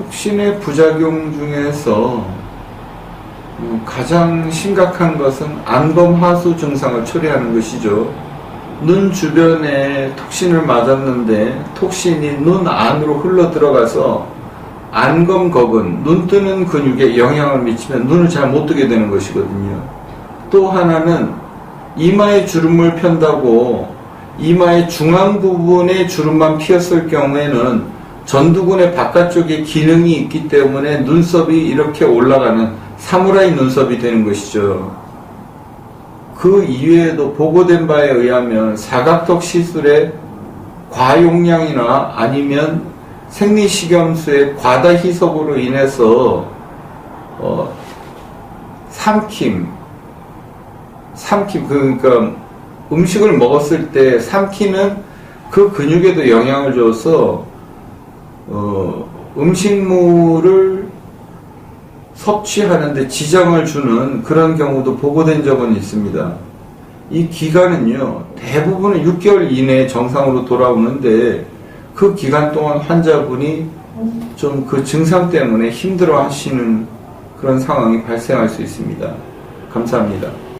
톡신의 부작용 중에서 음, 가장 심각한 것은 안검하수 증상을 초래하는 것이죠. 눈 주변에 톡신을 맞았는데 톡신이 눈 안으로 흘러 들어가서 안검겁은 눈 뜨는 근육에 영향을 미치면 눈을 잘 못 뜨게 되는 것이거든요. 또 하나는 이마에 주름을 편다고 이마의 중앙 부분에 주름만 피었을 경우에는 전두근의 바깥쪽에 기능이 있기 때문에 눈썹이 이렇게 올라가는 사무라이 눈썹이 되는 것이죠. 그 이외에도 보고된 바에 의하면 사각턱 시술의 과용량이나 아니면 생리식염수의 과다 희석으로 인해서 어, 삼킴, 삼킴 그러니까 음식을 먹었을 때 삼키는 그 근육에도 영향을 줘서 어, 음식물을 섭취하는데 지장을 주는 그런 경우도 보고된 적은 있습니다. 이 기간은요, 대부분은 6개월 이내에 정상으로 돌아오는데 그 기간 동안 환자분이 좀 그 증상 때문에 힘들어 하시는 그런 상황이 발생할 수 있습니다. 감사합니다.